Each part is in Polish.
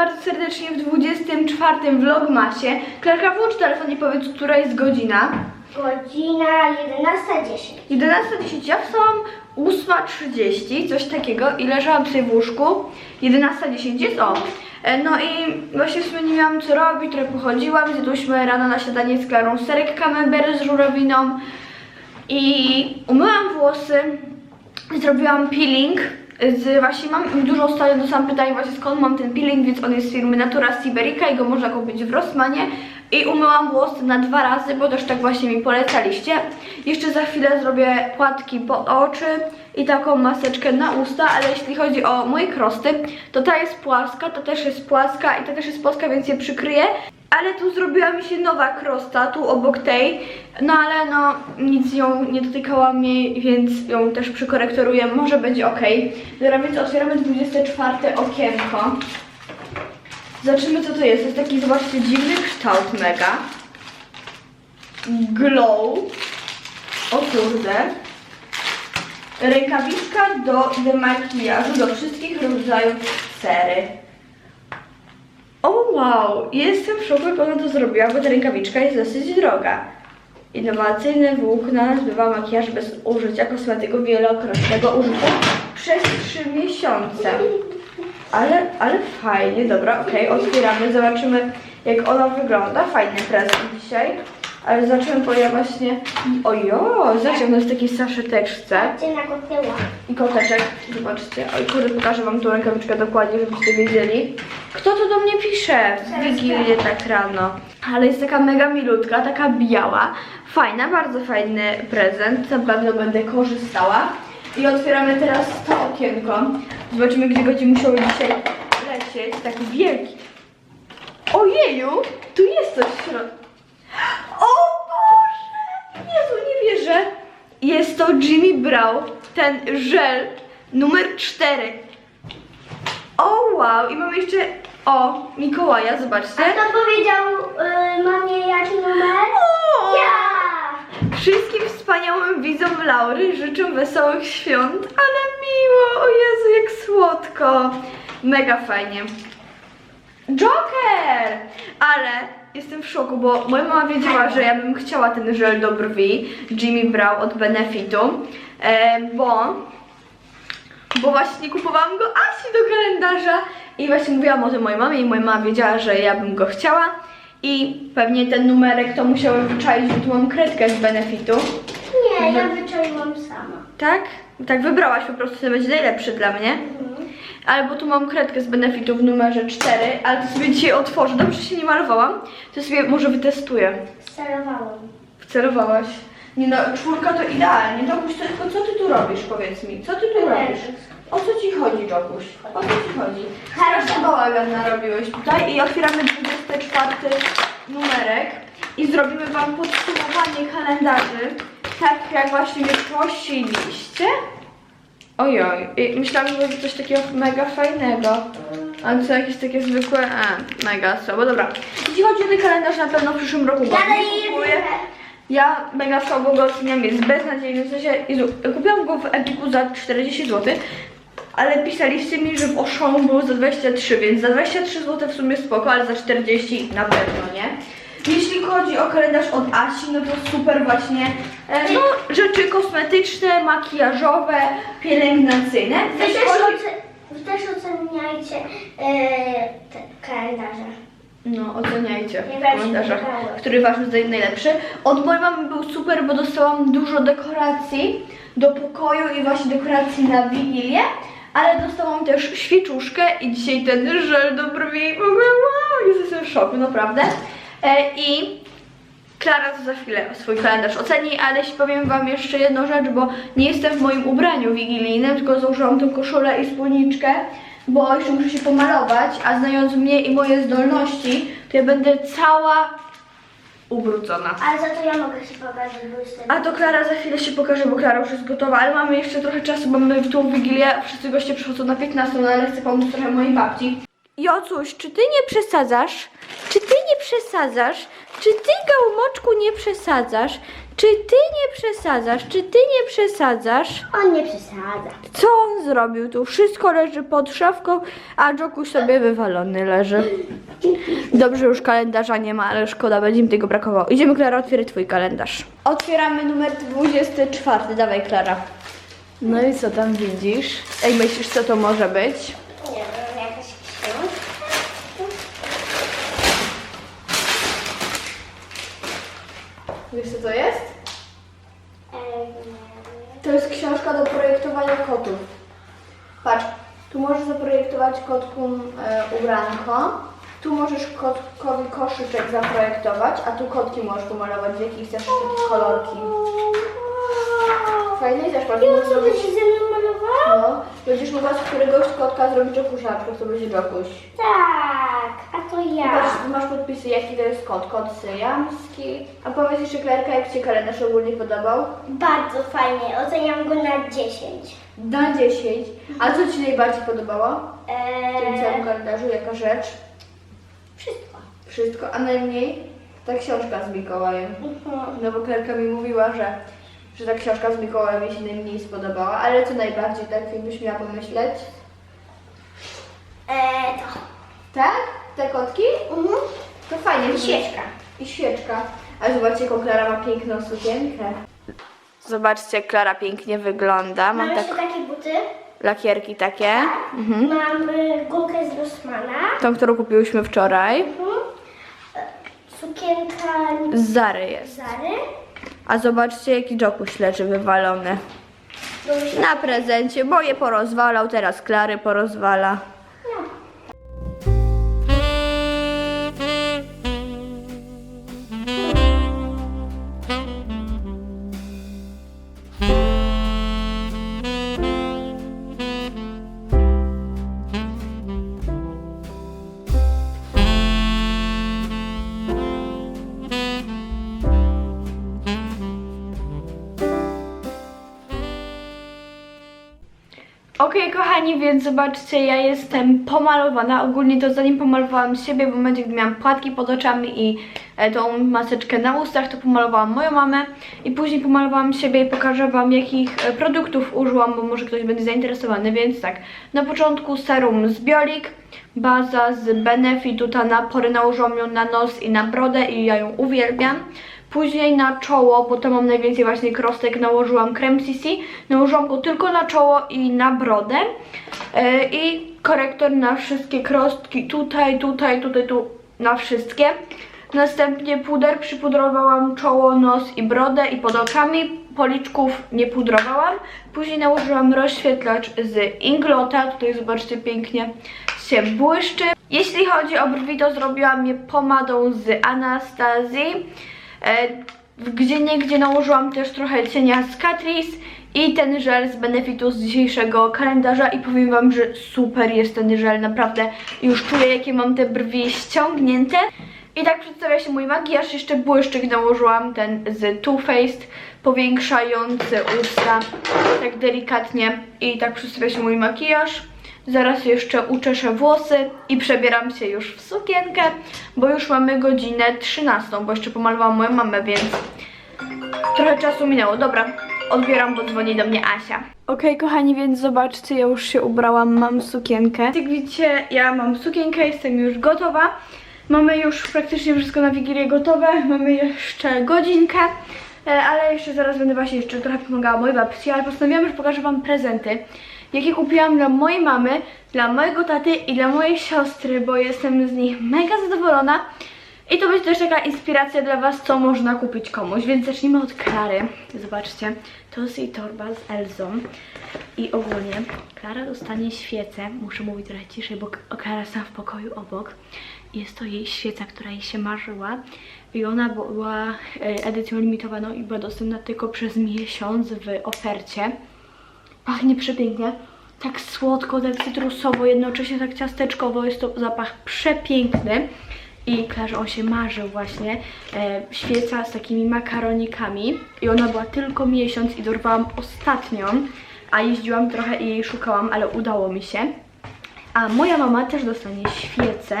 bardzo serdecznie w 24 vlogmasie. Klarka, włącz telefon i powiedz, która jest godzina. Godzina 11.10. 11.10, ja wstałam 8.30, coś takiego i leżałam sobie w łóżku. 11.10 jest, o. No i właśnie w sumie nie miałam co robić, trochę pochodziłam, zjadłyśmy rano na śniadanie z Klarą serek camembert z żurawiną i umyłam włosy, zrobiłam peeling. Z, właśnie mam dużo ostatnio dostałam pytanie właśnie skąd mam ten peeling, więc on jest z firmy Natura Siberica i go można kupić w Rossmanie. I umyłam włosy na dwa razy, bo też tak właśnie mi polecaliście. Jeszcze za chwilę zrobię płatki pod oczy i taką maseczkę na usta, ale jeśli chodzi o moje krosty, to ta jest płaska, ta też jest płaska i ta też jest płaska, więc je przykryję. Ale tu zrobiła mi się nowa krosta, tu obok tej, no ale no nic ją nie dotykała mnie, więc ją też przykorektoruję, może będzie ok. Dobra, więc otwieramy 24 okienko. Zobaczymy co to jest, to jest taki, zobaczcie, dziwny kształt mega. Glow. O kurde. Rękawiczka do demakijażu do wszystkich rodzajów cery. O wow, jestem w szoku, jak ona to zrobiła, bo ta rękawiczka jest dosyć droga. Innowacyjne włókna zbywa makijaż bez użycia kosmetyku wielokrotnego użycia przez 3 miesiące. Ale, ale fajnie, dobra, okej, otwieramy, zobaczymy jak ona wygląda. Fajny prezent dzisiaj. Ale zobaczymy, bo ja właśnie... Ojo, jest w takiej saszeteczce. Gdzie na kotyła? I koteczek, zobaczcie. Oj, kurde, pokażę wam tą rękawiczkę dokładnie, żebyście wiedzieli. Kto to do mnie pisze w Wigilię tak rano? Ale jest taka mega milutka, taka biała. Fajna, bardzo fajny prezent. Na pewno będę korzystała. I otwieramy teraz to okienko. Zobaczymy, gdzie będzie musiało dzisiaj lecieć. Taki wielki. Ojeju, tu jest coś w środku. O Boże! Jezu, nie wierzę. Jest to Jimmy Brown, ten żel numer 4. O wow, i mamy jeszcze, o, Mikołaja, zobaczcie. A kto powiedział y, mamie jaki numer? O! Ja! Wszystkim wspaniałym widzom Laury życzę wesołych świąt, ale miło, o Jezu, jak słodko. Mega fajnie. Joker! Ale jestem w szoku, bo moja mama wiedziała, że ja bym chciała ten żel do brwi Jimmy Brown od Benefitu, bo bo właśnie kupowałam go Asi do kalendarza i właśnie mówiłam o tym mojej mamie i moja mama wiedziała, że ja bym go chciała i pewnie ten numerek to musiałem wyczaić, bo tu mam kredkę z Benefitu. Nie, ja wyczaiłam sama. Tak? Tak wybrałaś po prostu, to będzie najlepszy dla mnie. Ale bo tu mam kredkę z Benefitu w numerze 4, ale to sobie dzisiaj otworzę. Dobrze się nie malowałam, to sobie może wytestuję. Sterowałam. Wcelowałaś. Nie no, czwórka to idealnie. To tylko co ty tu robisz, powiedz mi? Co ty tu robisz? O co ci chodzi, Jokuś? O co ci chodzi? Straszny bałagan narobiłeś tutaj i otwieramy 24 numerek i zrobimy wam podsumowanie kalendarzy, tak jak właśnie mnie prosiliście. Ojoj, i myślałam, że będzie coś takiego mega fajnego. A co jakieś takie zwykłe, a, mega słabo, dobra. Jeśli chodzi o ten kalendarz, na pewno w przyszłym roku go kupuję. Ja mega słabo go oceniam, jest beznadziejny, w sensie, Jezu, kupiłam go w Epiku za 40 zł, ale pisaliście mi, że w Oszonu był za 23, więc za 23 zł w sumie spoko, ale za 40 na pewno nie. Jeśli chodzi o kalendarz od Asi, no to super właśnie, e, no rzeczy kosmetyczne, makijażowe, pielęgnacyjne. Wy Jeśli też, chodzi... oce- wy też oceniajcie e, te kalendarze. No, oceniajcie Nie w komentarzach, wybrałem. który wasz zdaniem najlepszy. Od mojej mamy był super, bo dostałam dużo dekoracji do pokoju i właśnie dekoracji na Wigilię, ale dostałam też świeczuszkę i dzisiaj ten żel do brwi. W ogóle wow, jestem w szoku, naprawdę. E, I Klara to za chwilę swój kalendarz oceni, ale powiem wam jeszcze jedną rzecz, bo nie jestem w moim ubraniu wigilijnym, tylko założyłam tą koszulę i spódniczkę, bo jeszcze muszę się pomalować, a znając mnie i moje zdolności, to ja będę cała ubrudzona. Ale za to ja mogę się pokazać, bo jestem... A to Klara za chwilę się pokaże, bo Klara już jest gotowa, ale mamy jeszcze trochę czasu, bo mamy w tą Wigilię, wszyscy goście przychodzą na 15, no ale chcę pomóc trochę mojej babci. Jocuś, czy ty nie przesadzasz? Czy ty nie przesadzasz? Czy ty, gałmoczku, nie przesadzasz? Czy ty nie przesadzasz? Czy ty nie przesadzasz? On nie przesadza. Co on zrobił? Tu wszystko leży pod szafką, a Jokuś sobie wywalony leży. Dobrze, już kalendarza nie ma, ale szkoda, będzie mi tego brakowało. Idziemy, Klara, otwierać twój kalendarz. Otwieramy numer 24. Dawaj, Klara. No i co tam widzisz? Ej, myślisz, co to może być? Nie wiem, jakaś książka. Wiesz, co to jest? To jest książka do projektowania kotów. Patrz, tu możesz zaprojektować kotku e, ubranko, tu możesz kotkowi koszyczek zaprojektować, a tu kotki możesz pomalować, w jakich chcesz kolorki. Fajnie też patrz, I możesz co zrobić, będzie ze mną malował? no, będziesz mogła z któregoś kotka zrobić przykład to będzie Jokuś. Tak, a to ja. Tu masz podpisy, jaki to jest kot, kot syjamski. A powiedz jeszcze, Klerka, jak Ci się kalendarz ogólnie podobał? Bardzo fajnie, oceniam go na 10. Na 10. A co Ci najbardziej podobało? W tym całym Eee, kalendarzu, jaka rzecz? wszystko. Wszystko, a najmniej ta książka z Mikołajem. Mhm. No bo Klerka mi mówiła, że, że ta książka z Mikołajem jej się najmniej spodobała, ale co najbardziej, tak jakbyś miała pomyśleć? Eee, to. Tak? Te kotki? Mhm. To fajnie. I świeczka. I świeczka. A zobaczcie, jaką Klara ma piękną sukienkę. Zobaczcie, jak Klara pięknie wygląda. Mam Mam tak jeszcze takie buty. lakierki takie. Mhm. Mam y, gumkę z Rossmana. Tą, którą kupiłyśmy wczoraj. Mhm. E, Sukienka Z Zary jest. Zary. A zobaczcie, jaki Jokuś leży wywalony. Na prezencie, bo je porozwalał, teraz Klary porozwala. Okej, kochani, więc zobaczcie, ja jestem pomalowana. Ogólnie to zanim pomalowałam siebie, w momencie, gdy miałam płatki pod oczami i e, tą maseczkę na ustach, to pomalowałam moją mamę i później pomalowałam siebie i pokażę Wam, jakich e, produktów użyłam, bo może ktoś będzie zainteresowany, więc tak. Na początku serum z Biolik, baza z Benefitu, ta na pory nałożyłam ją na nos i na brodę i ja ją uwielbiam. Później na czoło, bo to mam najwięcej właśnie krostek, nałożyłam krem CC. Nałożyłam go tylko na czoło i na brodę. E, I korektor na wszystkie krostki, tutaj, tutaj, tutaj, tu, na wszystkie. Następnie puder, przypudrowałam czoło, nos i brodę i pod oczami. Policzków nie pudrowałam. Później nałożyłam rozświetlacz z Inglota. Tutaj zobaczcie pięknie się błyszczy. Jeśli chodzi o brwi, to zrobiłam je pomadą z Anastazji. E, gdzie niegdzie nałożyłam też trochę cienia z Catrice i ten żel z Benefitu z dzisiejszego kalendarza i powiem Wam, że super jest ten żel, naprawdę już czuję jakie mam te brwi ściągnięte. I tak przedstawia się mój makijaż, jeszcze błyszczyk nałożyłam, ten z Too Faced, powiększający usta, tak delikatnie i tak przedstawia się mój makijaż. Zaraz jeszcze uczeszę włosy i przebieram się już w sukienkę, bo już mamy godzinę 13, bo jeszcze pomalowałam moją mamę, więc trochę czasu minęło. Dobra, odbieram, bo dzwoni do mnie Asia. Okej, kochani, więc zobaczcie, ja już się ubrałam, mam sukienkę. Jak widzicie, ja mam sukienkę, jestem już gotowa. Mamy już praktycznie wszystko na Wigilię gotowe, mamy jeszcze godzinkę. E, ale jeszcze zaraz będę właśnie jeszcze trochę pomagała mojej babci, ale postanowiłam, że pokażę Wam prezenty, jakie kupiłam dla mojej mamy, dla mojego taty i dla mojej siostry, bo jestem z nich mega zadowolona. I to będzie też taka inspiracja dla Was, co można kupić komuś, więc zacznijmy od Klary. Zobaczcie, to jest jej torba z Elzą i ogólnie Klara dostanie świecę, muszę mówić trochę ciszej, bo Klara sam w pokoju obok. Jest to jej świeca, która jej się marzyła i ona była e, edycją limitowaną i była dostępna tylko przez miesiąc w ofercie. Pachnie przepięknie. Tak słodko, tak cytrusowo, jednocześnie tak ciasteczkowo. Jest to zapach przepiękny. I Klarze on się marzył właśnie. E, świeca z takimi makaronikami. I ona była tylko miesiąc i dorwałam ostatnią. A jeździłam trochę i jej szukałam, ale udało mi się. A moja mama też dostanie świecę.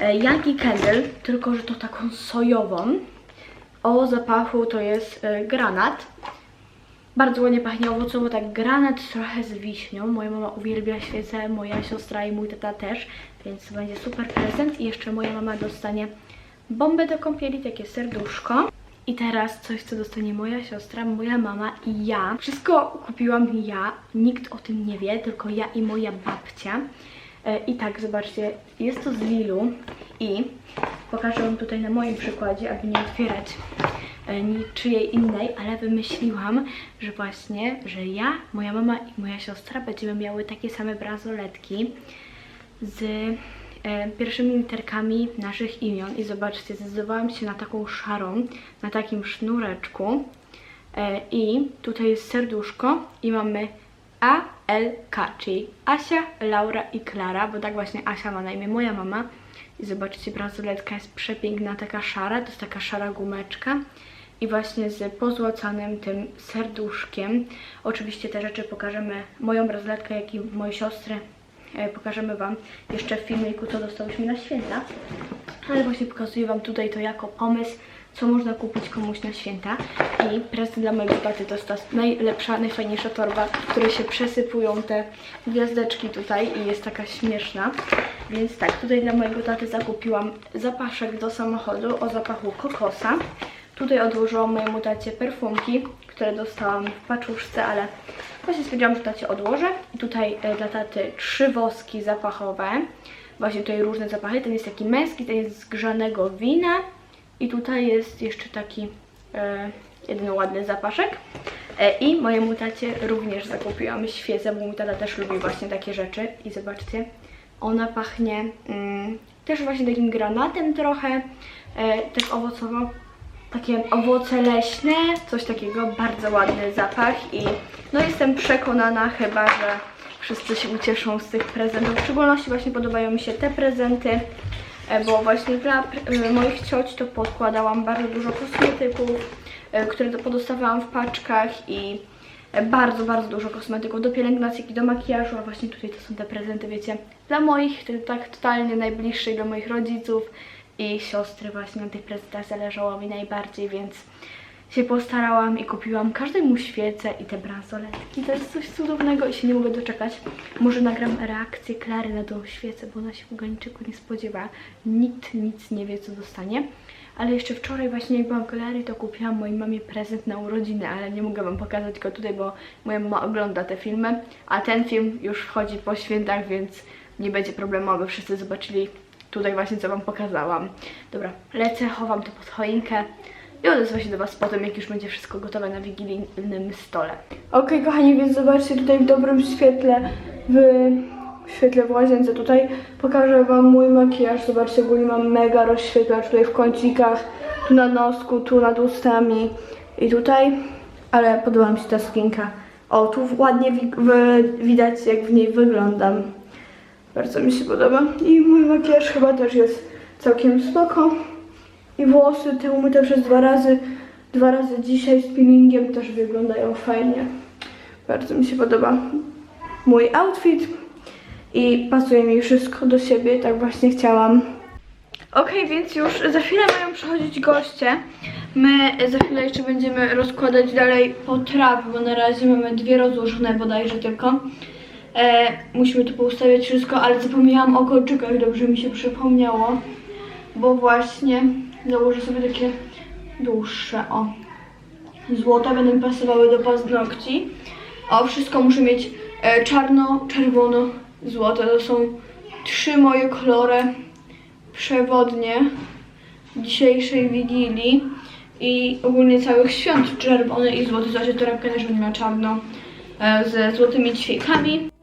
E, Yankee Candle, tylko że to taką sojową. o zapachu to jest e, granat. Bardzo ładnie pachnie owocowo, tak granat trochę z wiśnią. Moja mama uwielbia świecę, moja siostra i mój tata też, więc to będzie super prezent. I jeszcze moja mama dostanie bombę do kąpieli, takie serduszko. I teraz coś, co dostanie moja siostra, moja mama i ja. Wszystko kupiłam ja, nikt o tym nie wie, tylko ja i moja babcia. E, I tak, zobaczcie, jest to z Lilu i pokażę Wam tutaj na moim przykładzie, aby nie otwierać niczyjej innej, ale wymyśliłam, że właśnie, że ja, moja mama i moja siostra będziemy miały takie same bransoletki z e, pierwszymi literkami naszych imion. I zobaczcie, zdecydowałam się na taką szarą, na takim sznureczku. E, i tutaj jest serduszko i mamy A, L, K, czyli Asia, Laura i Klara, bo tak właśnie Asia ma na imię moja mama. I zobaczcie, bransoletka jest przepiękna, taka szara, to jest taka szara gumeczka i właśnie z pozłacanym tym serduszkiem. Oczywiście te rzeczy pokażemy, moją bransoletkę, jak i mojej siostry e, pokażemy Wam jeszcze w filmiku, co dostałyśmy na święta. Ale właśnie pokazuję Wam tutaj to jako pomysł, co można kupić komuś na święta. I prezent dla mojego taty to jest ta najlepsza, najfajniejsza torba, w której się przesypują te gwiazdeczki tutaj i jest taka śmieszna. Więc tak, tutaj dla mojego taty zakupiłam zapaszek do samochodu o zapachu kokosa. Tutaj odłożyłam mojemu tacie perfumki, które dostałam w paczuszce, ale właśnie stwierdziłam, że tacie odłożę. I tutaj e, dla taty trzy woski zapachowe. Właśnie tutaj różne zapachy. Ten jest taki męski, ten jest z grzanego wina. I tutaj jest jeszcze taki e, jeden ładny zapaszek. E, I mojemu tacie również zakupiłam świecę, bo mój tata też lubi właśnie takie rzeczy. I zobaczcie, ona pachnie mm, też właśnie takim granatem trochę, e, też owocowo. Takie owoce leśne, coś takiego, bardzo ładny zapach i no jestem przekonana chyba, że wszyscy się ucieszą z tych prezentów. W szczególności właśnie podobają mi się te prezenty, e, bo właśnie dla e, moich cioć to podkładałam bardzo dużo kosmetyków, e, które to podostawałam w paczkach i bardzo, bardzo dużo kosmetyków do pielęgnacji i do makijażu, a właśnie tutaj to są te prezenty, wiecie, dla moich, tak totalnie najbliższych, dla moich rodziców i siostry właśnie na tych prezentach zależało mi najbardziej, więc się postarałam i kupiłam każdemu świecę i te bransoletki. To jest coś cudownego i się nie mogę doczekać. Może nagram reakcję Klary na tą świecę, bo ona się w niczego nie spodziewa. Nikt nic nie wie, co dostanie. Ale jeszcze wczoraj właśnie jak byłam w galerii, to kupiłam mojej mamie prezent na urodziny, ale nie mogę wam pokazać go tutaj, bo moja mama ogląda te filmy, a ten film już wchodzi po świętach, więc nie będzie problemu, aby wszyscy zobaczyli tutaj właśnie, co wam pokazałam. Dobra, lecę, chowam to pod choinkę i odezwę się do was potem, jak już będzie wszystko gotowe na wigilijnym stole. Okej, kochani, więc zobaczcie tutaj w dobrym świetle, w świetle w łazience tutaj pokażę wam mój makijaż. Zobaczcie, ogólnie mam mega rozświetlacz tutaj w kącikach, tu na nosku, tu nad ustami i tutaj, ale podoba mi się ta skinka. O, tu ładnie wi widać, jak w niej wyglądam. Bardzo mi się podoba. I mój makijaż chyba też jest całkiem spoko. I włosy te umyte przez dwa razy, dwa razy dzisiaj z peelingiem też wyglądają fajnie. Bardzo mi się podoba mój outfit i pasuje mi wszystko do siebie, tak właśnie chciałam. Okej, więc już za chwilę mają przychodzić goście. My za chwilę jeszcze będziemy rozkładać dalej potrawy, bo na razie mamy dwie rozłożone bodajże tylko. E, musimy tu poustawiać wszystko, ale zapomniałam o kolczykach, dobrze mi się przypomniało. Bo właśnie założę sobie takie dłuższe, o. Złote będą pasowały do paznokci. O, wszystko muszę mieć e, czarno, czerwono, złote. To są trzy moje kolory przewodnie dzisiejszej Wigilii i ogólnie całych świąt czerwony i złoty. Zobaczcie, torebka też będzie miała czarno e, ze złotymi ćwiekami.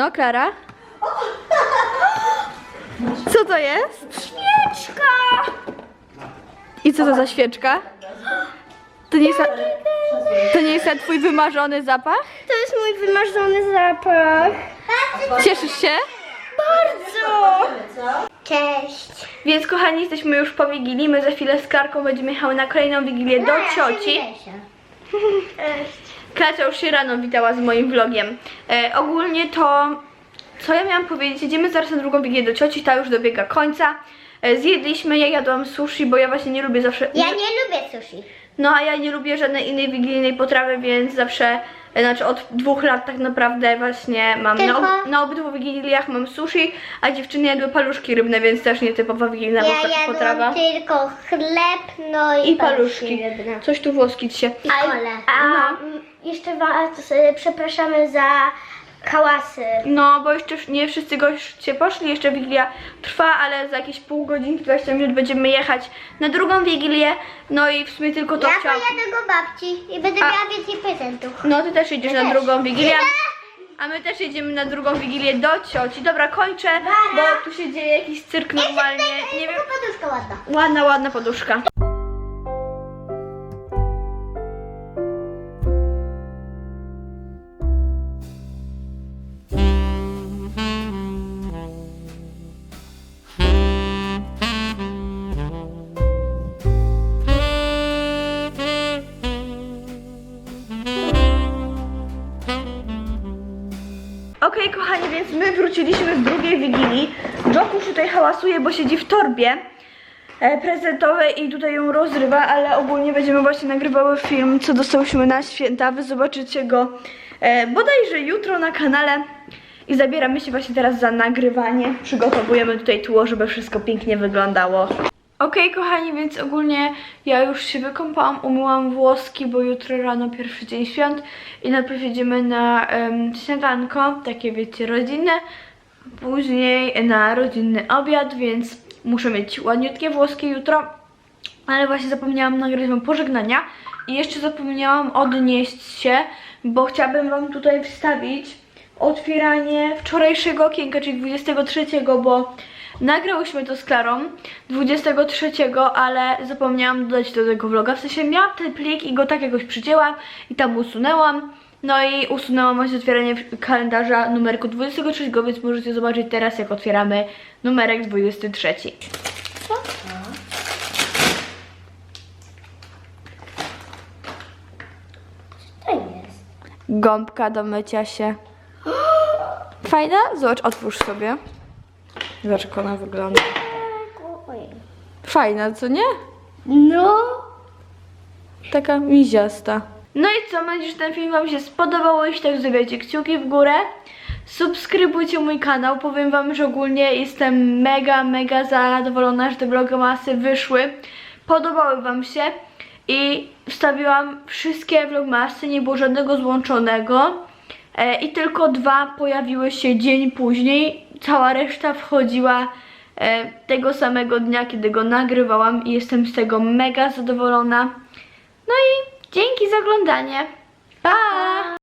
No, Klara? Co to jest? Świeczka! I co to za świeczka? To nie jest, to nie jest ten twój wymarzony zapach? To jest mój wymarzony zapach. Cieszysz się? Bardzo! Cześć. Więc kochani, jesteśmy już po Wigilii. My za chwilę z Klarką będziemy jechały na kolejną Wigilię do cioci. Cześć. Klacia już się rano witała z moim vlogiem. E, ogólnie to, co ja miałam powiedzieć, jedziemy zaraz na drugą Wigilię do cioci, ta już dobiega końca. E, zjedliśmy, ja jadłam sushi, bo ja właśnie nie lubię zawsze... Ja nie lubię sushi. No a ja nie lubię żadnej innej wigilijnej potrawy, więc zawsze, e, znaczy od dwóch lat tak naprawdę właśnie mam na, Tylko- ob, na obydwu wigiliach mam sushi, a dziewczyny jadły paluszki rybne, więc też nietypowa wigilijna Ja pot- potrawa. jadłam tylko chleb, no i, I paluszki. rybne. Coś tu włoskić się. I kole. A mm, jeszcze was e, przepraszamy za hałasy. No, bo jeszcze nie wszyscy goście poszli, jeszcze Wigilia trwa, ale za jakieś pół godzinki, 20 minut będziemy jechać na drugą Wigilię. No i w sumie tylko to Ja chciałam. pojadę do babci i będę A- miała więcej prezentów. No, ty też jedziesz na też. drugą Wigilię. A my też jedziemy na drugą Wigilię do cioci. Dobra, kończę, bo tu się dzieje jakiś cyrk normalnie. Nie wiem. Poduszka ładna. Ładna, ładna poduszka. Jokuś tutaj hałasuje, bo siedzi w torbie e, prezentowej i tutaj ją rozrywa, ale ogólnie będziemy właśnie nagrywały film, co dostałyśmy na święta. Wy zobaczycie go e, bodajże jutro na kanale. I zabieramy się właśnie teraz za nagrywanie. Przygotowujemy tutaj tło, żeby wszystko pięknie wyglądało. Okej, kochani, więc ogólnie ja już się wykąpałam, umyłam włoski, bo jutro rano pierwszy dzień świąt i najpierw jedziemy na em, śniadanko, takie wiecie, rodzinne, później na rodzinny obiad, więc muszę mieć ładniutkie włoski jutro, ale właśnie zapomniałam nagrać wam pożegnania i jeszcze zapomniałam odnieść się, bo chciałabym wam tutaj wstawić otwieranie wczorajszego okienka, czyli 23, bo nagrałyśmy to z Klarą 23, ale zapomniałam dodać do tego vloga. W sensie miałam ten plik i go tak jakoś przycięłam i tam usunęłam. No i usunęłam właśnie otwieranie kalendarza numerku 23, więc możecie zobaczyć teraz jak otwieramy numerek 23. To jest. Gąbka do mycia się. Fajna? Zobacz, otwórz sobie. Zobacz jak ona wygląda. Fajna, co nie? No. Taka miziasta. No i co, mam nadzieję, że ten film Wam się spodobał. Jeśli tak, zostawiajcie kciuki w górę. Subskrybujcie mój kanał. Powiem Wam, że ogólnie jestem mega, mega zadowolona, że te vlogmasy wyszły. Podobały Wam się. I wstawiłam wszystkie vlogmasy, nie było żadnego złączonego. E, I tylko dwa pojawiły się dzień później. Cała reszta wchodziła e, tego samego dnia, kiedy go nagrywałam i jestem z tego mega zadowolona. No i dzięki za oglądanie. Pa!